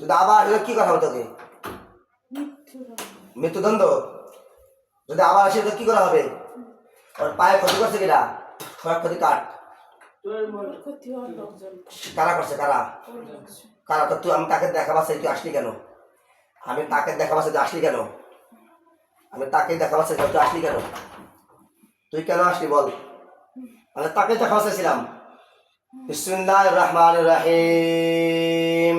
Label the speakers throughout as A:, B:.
A: যদি আবার আসলে কি করা হবে তোকে?
B: মৃত্যুদণ্ড?
A: যদি আবার আসে তো কি করা হবে? ওর পায়ে ক্ষতি করছে কিনা? সব ক্ষতি কাট কারা করছে, কারা? কারা? তো তুই, আমি তাকে দেখা পাচ্ছি তুই আসলি কেন? আমি তাকে দেখা পাচ্ছি তুই আসলি কেন? আমি তাকে দেখা পাচ্ছি তুই আসলি কেন? তুই কেন আসলি বল? আমি তাকে দেখা পাচ্ছিলাম বিসমিল্লাহির রহমানির রহিম।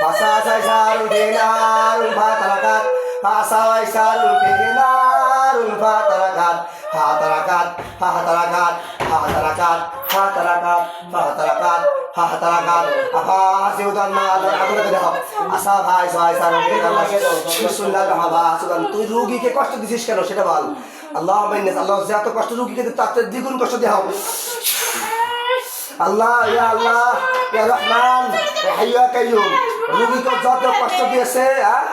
A: ফাসাসা ইসারুল ফিনারুল ফাতারাকাত ফাসা ইসারুল ফিনারুল ফাতারাকাত ফাতারাকাত ফাতারাকাত ফাতারাকাত ফাতারাকাত ফাতারাকাত ফাতারাকাত আফা হাসিউদান মা আল্লাহ আগুনে দেখো আসা ভাই সাই সারুল ফিনারুল বিসমিল্লাহির রহমানির রহিম তুই রোগীকে কষ্ট দিছিস কেন সেটা বল আল্লাহ মাইনাস আল্লাহ যত কষ্ট রোগীকে চেয়ে দ্বিগুণ কষ্ট হবে আল্লাহ ইয়া আল্লাহ, ইয়া রহমান, ইয়া হাইয়্যু ইয়া কাইয়্যুম। রোগীকে যত কষ্ট দিয়েছে হ্যাঁ?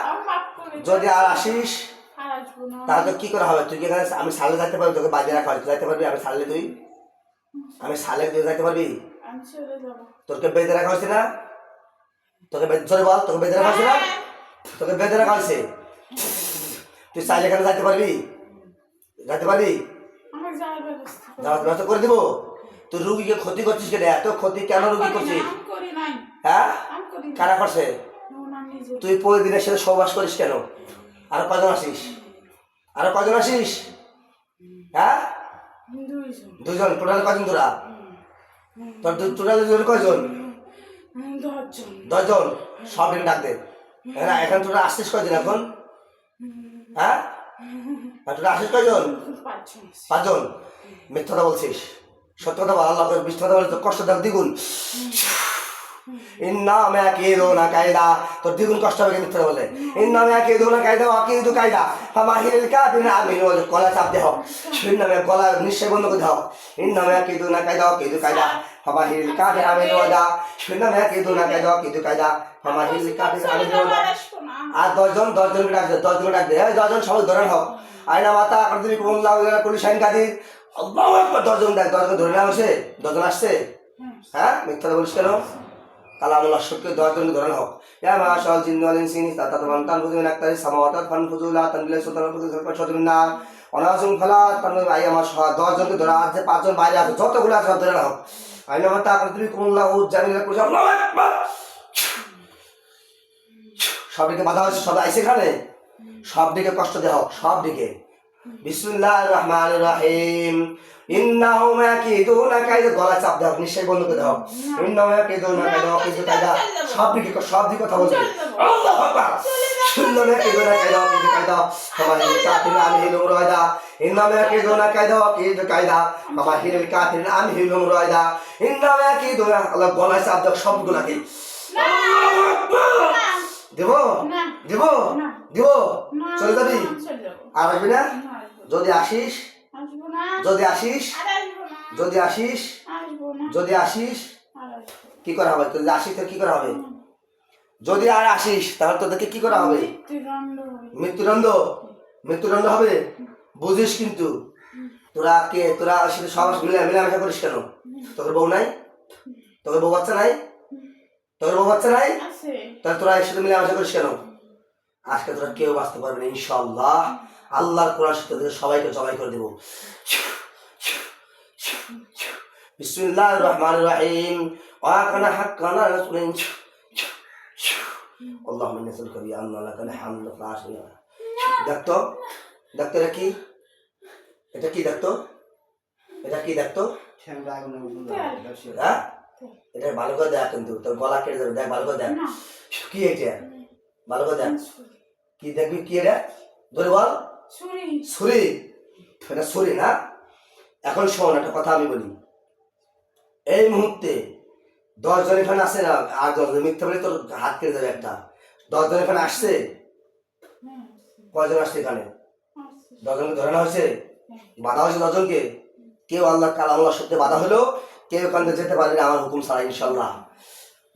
A: যদি আর আসিস তাহলে কি করা হবে? তুই এখানে আমি সালে যাইতে পারবি? তোকে বাজে রাখা হয়। তুই যাইতে পারবি? আমি সালে তুই? আমি সালে তুই যাইতে পারবি? তোকে বেঁধে রাখা হয়েছে না? তোকে সরি বল তোকে বেঁধে রাখা হয়েছে না? তোকে বেঁধে রাখা হয়েছে? তুই চাইলে এখানে যাইতে পারবি? যাইতে পারবি?
B: যাওয়ার ব্যবস্থা করো।
A: দিব? তুই রুগীকে ক্ষতি করছিস কেন? এত ক্ষতি কেন রুগী করছিস? হ্যাঁ?
B: করি
A: করছে? তুই প্রতিদিনের সাথে সহবাস করিস কেন? আর কজন আসিস আর কজন আসিস হ্যাঁ? দুজন টোটাল কজন তোরা? তোর টোটাল দুজন কয়জন?
B: হুম, দশজন।
A: সব দিন ডাক দে। হ্যাঁ এখন তোরা আসছিস কয়জন এখন? হ্যাঁ? তোরা আসিস কয়জন?
B: পাঁচজন আছে।
A: পাঁচজন? মিথ্যা কথা বলছিস। সত্য কথা বল আল্লাহ মিথ্যা কথা বলে তোর কষ্ট দেখ দ্বিগুণ। ইন্নামে আকিদুনা কায়দা। তোর দ্বিগুণ কষ্ট হবে বলে। ইন্নামে আকিদুনা কায়দা আকিদু কায়দা। ফামাহিল কাফিরিন আমিন ওই গলা চাপ দেহ। ইন্নামে গলা নিশ্চয় বন্ধ করে দাও। ইন্নামে আকিদুনা কায়দা আকিদু কায়দা। ফামাহিল কাফিরিন আমিন ওদা ইন্নামে আকিদুনা কায়দা আকিদু কায়দা। ফামাহিল কাফিরিন আমিন
B: চলে যাব,
A: ওদা
B: আর আসব না।
A: আর দশজন দশজনকে ডাক দে দশজনকে ডাক দে। এই দশজন সবাই ধরে নাও। আয়না মাতা আকদিনী কুমুল্লাহ কুলি শাহিন কাদির। আল্লাহু আকবার দশজন ডাক দশজন ধরে নাও সে। দশজন আসছে?
B: হ্যাঁ।
A: হ্যাঁ? মিথ্যা বলিস কেন? কালামুল্লাহ সত্যি দশজনকে ধরে নাও ইয়া মাশাআল জিন্নু ওয়াল ইনসি তাতা তামান তানফুযু মিন আকতারি সামাওয়াতি ফানফুযু লা তানবিলা মিন নার। অনাসুম ফালা তানু আই আমার সহ দশজনকে ধরে যে পাঁচজন বাইরে আছে, যতগুলো আছে সব ধরে নাও আয়না মাতা আকদিনী কুমুল্লাহ জামিলা কুলি আল্লাহু আকবার। সব দিকে বাধা হচ্ছে সব আইসে এখানে? সব দিকে কষ্ট দেওয়া হোক সব দিকে। বিসমুল্লাহ রহমান রাহিম। ইন্নাহু মাকিদুনা কাইদা গলা চাপ দাও নিশ্চয় বন্ধ করে দাও। ইন্নাহু মাকিদুনা কাইদা কিছু কাইদা সব দিকে সব দিকে কথা বলবে। আল্লাহু আকবার। ইন্নাহু মাকিদুনা কাইদা কিছু কাইদা তোমার কাফির আমি হিলুম রায়দা ইন্নাহু মাকিদুনা কাইদা কিছু কাইদা আমার হিল কাফির আমি হিলুম রায়দা ইন্নাহু মাকিদুনা আল্লাহ গলা চাপ দাও সবগুলাকে। আল্লাহু আকবার। দেব। দেব। দেব? চলে যাবি। আর আসবি না। যদি আসিস? যদি আসিস। যদি আসিস? যদি আসিস? কি করা হবে? যদি আসিস তো কি করা হবে? যদি আর আসিস তাহলে তোদেরকে কি করা হবে?
B: মৃত্যুদণ্ড
A: মৃত্যুদণ্ড? হবে? বুঝিস কিন্তু। তোরা কে? তোরা সাথে সব মিলে মিলামেশা করিস কেন? তোদের বউ নাই? তোর বউ বাচ্চা নাই? তোর বউ বাচ্চা নাই। তাহলে তোরা এর মিলে মিলামেশা করিস কেন? আজকে তোরা কেউ বাঁচতে পারবে না ইনশাল্লাহ আল্লাহর কোরআন সাথে তোদের সবাইকে জবাই করে দেবো। বিসমিল্লাহ রহমান রহিম। ওয়াকানা হাক্কানা রাসূলিন বিআন্না লাকাল হামদু লা শারীকা লাক। দেখতো দেখতো এটা কি? এটা কি দেখতো এটা কি দেখতো হ্যাঁ? এটা ভালো করে দেখ কিন্তু তোর গলা কেটে যাবে দেখ ভালো করে দেখ। কি এটা? ভালো করে দেখ। কি দেখবি কি এটা? ধরে বল।
B: ছুরি।
A: এটা ছুরি না? এখন শোন একটা কথা আমি বলি। এই মুহূর্তে দশজন এখানে আসে না আর দশজন মিথ্যা বলে তোর হাত কেটে যাবে একটা। দশজন এখানে আসছে? কয়জন আসছে এখানে? দশজনকে ধরে নেওয়া হয়েছে?
B: হ্যাঁ
A: বাধা হয়েছে দশজনকে? কেউ আল্লাহ কালাম আল্লাহ সত্যি বাধা হলো? কেউ ওখান থেকে যেতে পারবে না আমার হুকুম ছাড়া ইনশাল্লাহ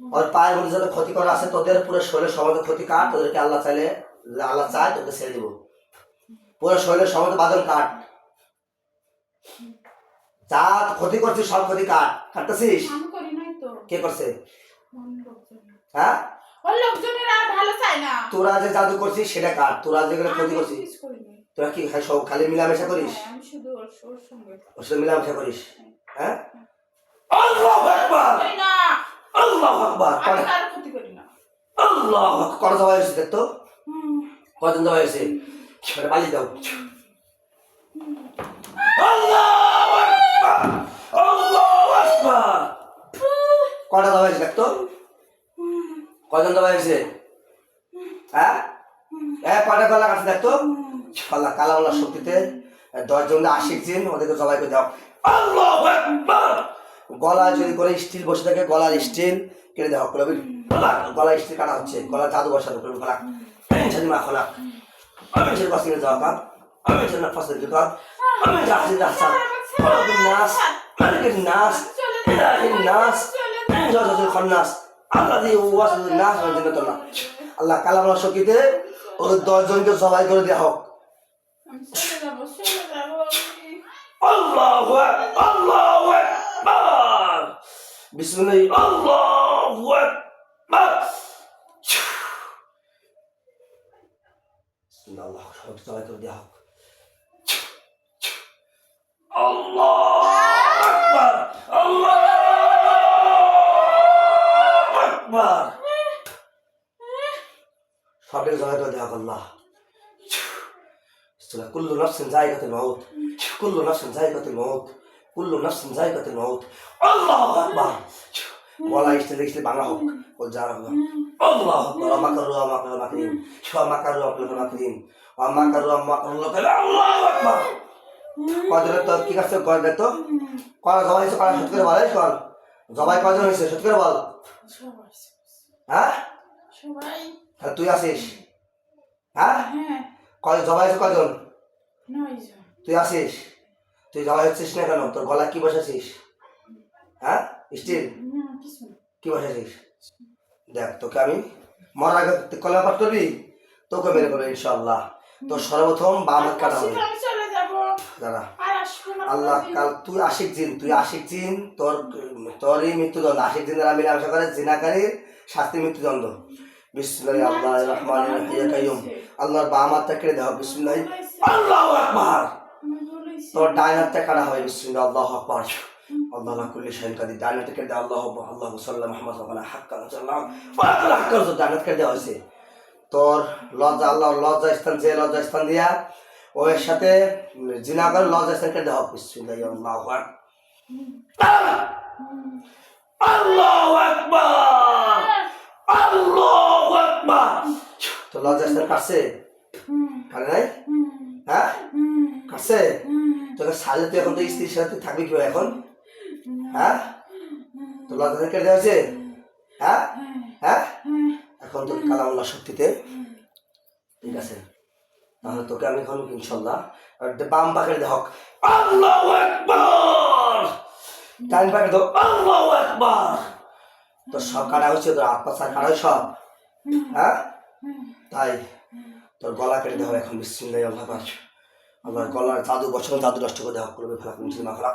A: আর পায়ের মধ্যে যাদের ক্ষতি করা আছে তোদের পুরো শরীরের সমাজে ক্ষতি কাট তোদেরকে আল্লাহ চাইলে আল্লাহ চায় তোকে ছেড়ে দেবো। পুরো শরীরের সমাজে বাদন কাট। যা ক্ষতি করছিস সব ক্ষতি কাট। কাটতেছিস? কে করছে? হ্যাঁ? তোরা যে জাদু করছিস সেটা কাট। তোরা যেগুলো ক্ষতি করছিস। তোরা কি সব খালি মিলামেশা করিস?
B: হ্যাঁ, ওর সঙ্গে।
A: মিলামেশা করিস। হ্যাঁ। আল্লাহু আকবার। আল্লাহু আকবার আল্লাহ কত জবাই হয়েছে দেখতো? কতদিন জবাই হয়েছে? সেটা বালি দাও। আল্লাহু আকবার। আল্লাহু আকবার। কটা জবাই হয়েছে দেখতো? কজন জবাই হয়েছে? হ্যাঁ? এ কটা গলা কাছে দেখতো? আল্লাহ কালাম আল্লাহ শক্তিতে দশজন আশিক জিন ওদেরকে জবাই করে দাও। আল্লাহু গলায় যদি করে স্টিল বসে থাকে গলার স্টিল কেটে দেওয়া করবে গলা স্টিল কাটা হচ্ছে গলা জাদু বসানো করবে গলা সাজি মা খোলা আমি সেটা পাশে যাওয়া কাপ আমি সেটা পাশে দিতে কাপ আমি যাচ্ছি রাস্তা নাস নাস নাস যত যত খন্নাস আল্লাহ দিয়ে ওয়াস নাস মানে তো না আল্লাহ কালাম শক্তিতে দশজনকে জবাই করে দেওয়া হোক। আল্লাহু আল্লাহু আকবার বিসমিল্লাহ আল্লাহু আকবার বিসমিল্লাহ আল্লাহ সব জবাই করে দেওয়া হোক আল্লাহু আকবার আল্লাহু আকবার সবটাকে জবাই করে দেওয়া হোক আল্লাহ كل نفس ذائقة الموت كل نفس ذائقة الموت কুল্লু নাফসিন জায়গাতে মাউত। আল্লাহ আকবার। বলা স্টেজে স্টেজে বাংলা হোক ও যারা হোক। আল্লাহ আকবার আমাকারু আমাকারু মাকরিম সোয়া মাকারু আপনার মাকরিম আমাকারু আমাকারু আল্লাহ আকবার। কজন তো কি কাছে কয় দেখতো কয় জবাই হয়েছে কয় সত্যি করে বলে কল জবাই কয়জন হয়েছে? সত্যি করে বল। হ্যাঁ? তুই আসিস। হ্যাঁ?
B: হ্যাঁ।
A: কয় জবাই হয়েছে
B: কয়জন?
A: তুই আসিস। তুই জবাই হচ্ছিস না কেন? তোর গলা কি বসেছিস হ্যাঁ? স্টিল কি বসেছিস দেখ, তোকে আমি মরার আগে কলমা পাঠ করবি, তোকে মেরে করব ইনশাল্লাহ তোর সর্বপ্রথম বাম হাত কাটা হবে। দাঁড়া। আল্লাহ, কাল তুই আশিক জিন, তুই আশিক জিন, তোর, তোরই মৃত্যুদণ্ড। আশিক জিন দ্বারা মিলামেশা করে, জিনাকারীর শাস্তি মৃত্যুদণ্ড। বিসমুল্লাহ আল্লাহ রহমান রহিম। আল্লাহর বাম হাতটা কেটে দেওয়া বিসমুল্লাহ আল্লাহ আকবার। তোর ডাইন হাতটা কাটা হবে বিসমুল্লাহ আল্লাহ আকবার। আল্লাহ লা কুল্লি শাইইন কাদির ডাইন হাতটা কেটে আল্লাহ আল্লাহ সাল্লাল্লাহু মুহাম্মদ ওয়া আলা হাক্কা সাল্লাম। হাক্কা তো ডাইন হাত কেটে দেওয়া হয়েছে। তোর লজ্জা আল্লাহ লজ্জা স্থান যে লজ্জা স্থান দিয়া ওর সাথে জিনা করে লজ্জা স্থান কেটে দেওয়া বিসমুল্লাহ আল্লাহু আকবার। আল্লাহু আকবার। আল্লাহু আকবার। তো লজ্জা স্থান কাটছে? কাটে নাই? হ্যাঁ? কাটছে? তোকে সাজে তুই এখন তো স্ত্রীর সাথে থাকবি কি এখন? হ্যাঁ? তো লজ্জা কেটে দেওয়া হয়েছে হ্যাঁ? হ্যাঁ? এখন তোকে কালামুল্লাহ শক্তিতে। ঠিক আছে। তাহলে তোকে আমি এখন ইনশাল্লাহ বাম পাখের দেখ আল্লাহু আকবার! ডান পাখে দাও আল্লাহু আকবার! তোর সব কাটা হচ্ছে, তোর হাত পা সব কাটা সব। হ্যাঁ? তাই তোর গলা কেটে দেওয়া এখন। বিসমিল্লাহ আল্লাহ পাক আমার গলার দাদু বছর দাদু নষ্ট করে দেওয়া করবে ফেলা কোন মা মাখলা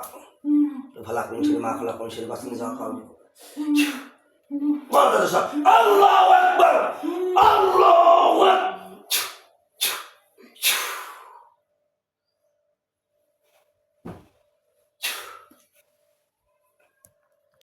A: ফেলা কোন ছেলে মাখলা কোন ছেলে বাসন যাওয়া খাওয়াবে আল্লাহ আল্লাহ